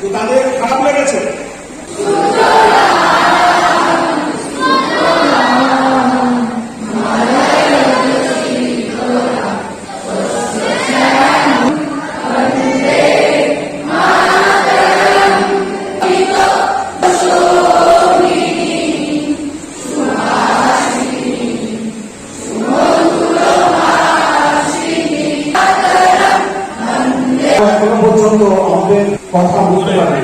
তো তাদের খারাপ লেগেছে। পর্যন্ত আমাদের কথা বলতে পারে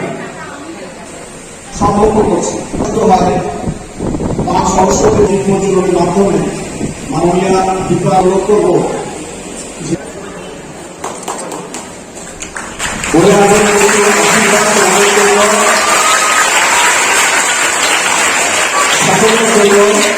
সম্পর্ক করছে। সত্যভাবে মা সরস্বতী মুখ্যমন্ত্রীর মাধ্যমে মাননীয় দীপা আলোক করব। সকলের জন্য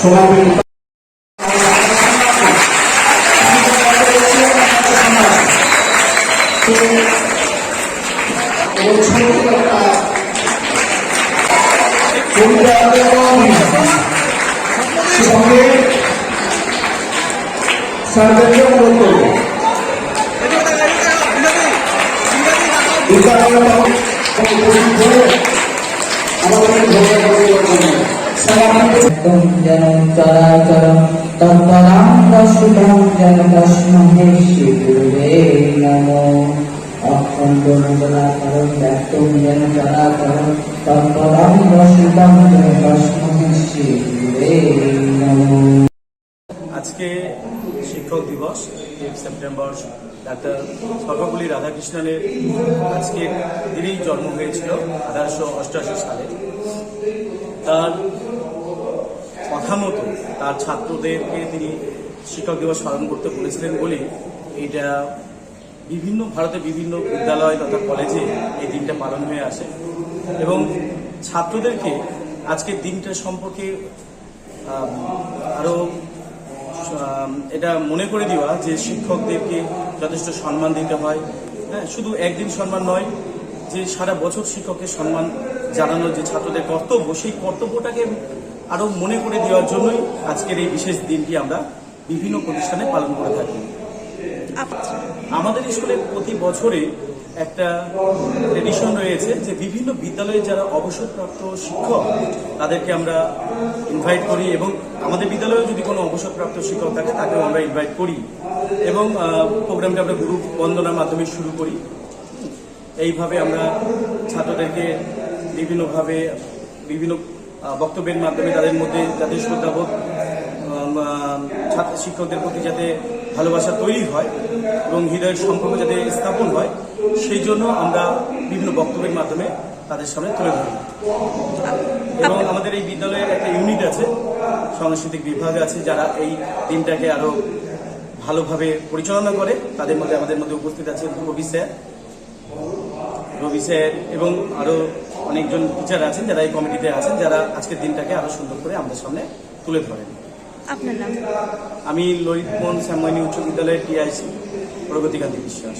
সমাবেশ সঙ্গে স্যারদেরকে অনুরোধ করব উপস্থিত হয়ে। আজকে শিক্ষক দিবস সেপ্টেম্বর ডাক্তার সর্বপল্লী রাধাকৃষ্ণনের আজকে দিনেই জন্ম হয়েছিল আঠারোশো অষ্টআশি সালে। তার কথা মতো তার ছাত্রদেরকে তিনি শিক্ষক দিবস পালন করতে বলেছিলেন বলে এটা বিভিন্ন ভারতের বিভিন্ন বিদ্যালয় তথা কলেজে এই দিনটা পালন হয়ে আসে। এবং ছাত্রদেরকে আজকের দিনটা সম্পর্কে আরও এটা মনে করে দেওয়া যে শিক্ষকদেরকে যথেষ্ট সম্মান দিতে হয়। হ্যাঁ শুধু একদিন সম্মান নয়, যে সারা বছর শিক্ষকের সম্মান জানানো যে ছাত্রদের কর্তব্য, সেই কর্তব্যটাকে আরও মনে করে দেওয়ার জন্যই আজকের এই বিশেষ দিনটি আমরা বিভিন্ন প্রতিষ্ঠানে পালন করে থাকি। আমাদের স্কুলে প্রতি বছরে একটা ট্রেডিশন রয়েছে যে বিভিন্ন বিদ্যালয়ে যারা অবসরপ্রাপ্ত শিক্ষক, তাদেরকে আমরা ইনভাইট করি এবং আমাদের বিদ্যালয়ে যদি কোনো অবসরপ্রাপ্ত শিক্ষক থাকে, তাকেও আমরা ইনভাইট করি এবং প্রোগ্রামটা আমরা গুরু বন্দনার মাধ্যমে শুরু করি। এইভাবে আমরা ছাত্রদেরকে বিভিন্নভাবে বিভিন্ন বক্তব্যের মাধ্যমে তাদের মধ্যে যাতে শ্রদ্ধাবোধ ছাত্র শিক্ষকদের প্রতি যাতে ভালোবাসা তৈরি হয় এবং হৃদয়ের সম্পর্ক যাতে স্থাপন হয়, সেই জন্য আমরা বিভিন্ন বক্তব্যের মাধ্যমে তাদের সামনে তুলে ধরি এবং আমাদের এই বিদ্যালয়ের একটা ইউনিট আছে, সাংস্কৃতিক বিভাগ আছে, যারা এই দিনটাকে আরও ভালোভাবে পরিচালনা করে। তাদের মধ্যে, আমাদের মধ্যে উপস্থিত আছে রবি স্যার। রবি স্যার এবং আরও অনেকজন টিচার আছেন যারা এই কমিটিতে আছেন যারা আজকের দিনটাকে আরও সুন্দর করে আমাদের সামনে তুলে ধরেন। আপনার নাম? আমি ললিতমোহন শ্যামী উচ্চ বিদ্যালয়ের টিআইসি প্রগতিকান্তি বিশ্বাস।